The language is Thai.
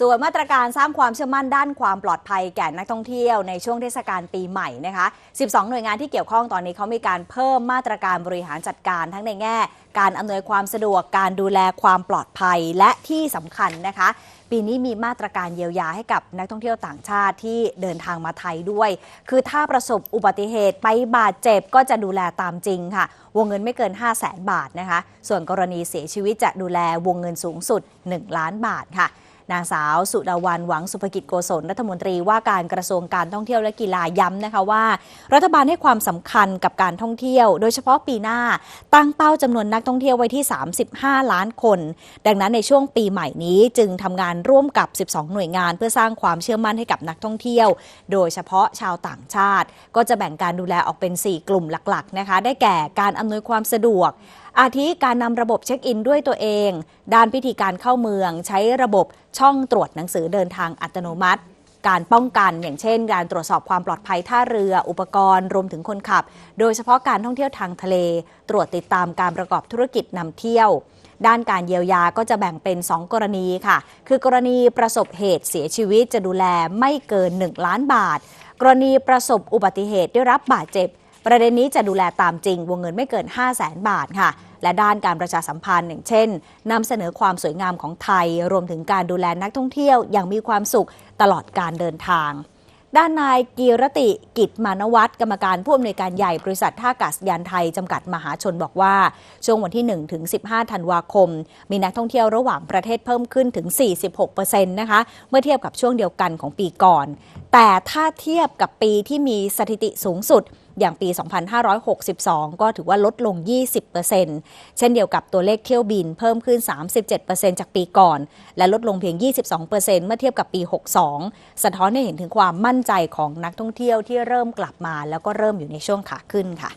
ส่วนมาตรการสร้างความเชื่อมั่นด้านความปลอดภัยแก่นักท่องเที่ยวในช่วงเทศกาลปีใหม่นะคะ 12 หน่วยงานที่เกี่ยวข้องตอนนี้เขามีการเพิ่มมาตรการบริหารจัดการทั้งในแง่ การอำนวยความสะดวกการดูแลความปลอดภัยและที่สำคัญนะคะ ปีนี้มีมาตรการเยียวยาให้กับนักท่องเที่ยวต่างชาติที่เดินทางมาไทยด้วย คือถ้าประสบอุบัติเหตุไปบาดเจ็บก็จะดูแลตามจริงค่ะ วงเงินไม่เกิน 5 0 0แสนบาทนะคะ ส่วนกรณีเสียชีวิตจะดูแลวงเงินสูงสุด 1 ล้านบาทค่ะ นางสาวสุดาวันหวังสุภกิจโกศลรัฐมนตรีว่าการกระทรวงการท่องเที่ยวและกีฬาย้ำนะคะว่า รัฐบาลให้ความสำคัญกับการท่องเที่ยว โดยเฉพาะปีหน้าตั้งเป้าจำนวนนักท่องเที่ยวไว้ที่ 35 ล้านคน ดังนั้นในช่วงปีใหม่นี้จึงทำงานร่วมกับ 12 หน่วยงาน เพื่อสร้างความเชื่อมั่นให้กับนักท่องเที่ยว โดยเฉพาะชาวต่างชาติ ก็จะแบ่งการดูแลออกเป็น 4 กลุ่มหลักๆนะคะได้แก่การอำนวยความสะดวก อาทิการนำระบบเช็คอินด้วยตัวเอง ด้านพิธีการเข้าเมือง ใช้ระบบช่องตรวจหนังสือเดินทางอัตโนมัติ การป้องกันอย่างเช่น การตรวจสอบความปลอดภัยท่าเรือ อุปกรณ์รวมถึงคนขับ โดยเฉพาะการท่องเที่ยวทางทะเล ตรวจติดตามการประกอบธุรกิจนำเที่ยวด้านการเยียวยาก็จะแบ่งเป็น 2 กรณีค่ะ คือกรณีประสบเหตุเสียชีวิตจะดูแลไม่เกิน 1 ล้านบาท กรณีประสบอุบัติเหตุได้รับบาดเจ็บ ประเด็นนี้จะดูแลตามจริง วงเงินไม่เกิน 5 0 0แสนบาทค่ะ และด้านการประชาสัมพันธ์อย่างเช่นนำเสนอความสวยงามของไทย รวมถึงการดูแลนักท่องเที่ยวอย่างมีความสุขตลอดการเดินทางด้านนายกีรติกิจมานวัตรกรรมการผู้อำนวยการใหญ่บริษัทท่าอากาศยานไทย จำกัดมหาชนบอกว่า ช่วงวันที่ 1 ถึง 15 ธันวาคม มีนักท่องเที่ยวระหว่างประเทศเพิ่มขึ้นถึง 46%นะคะ เมื่อเทียบกับช่วงเดียวกันของปีก่อน แต่ถ้าเทียบกับปีที่มีสถิติสูงสุด อย่างปี 2562 ก็ถือว่าลดลง 20%เช่นเดียวกับตัวเลขเที่ยวบินเพิ่มขึ้น 37%จากปีก่อน และลดลงเพียง 22%เมื่อเทียบกับปี 62 สะท้อนให้เห็นถึงความมั่นใจของนักท่องเที่ยวที่เริ่มกลับมา แล้วก็เริ่มอยู่ในช่วงขาขึ้นค่ะ